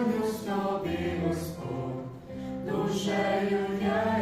поклонюсь тобі, Господь, душею я.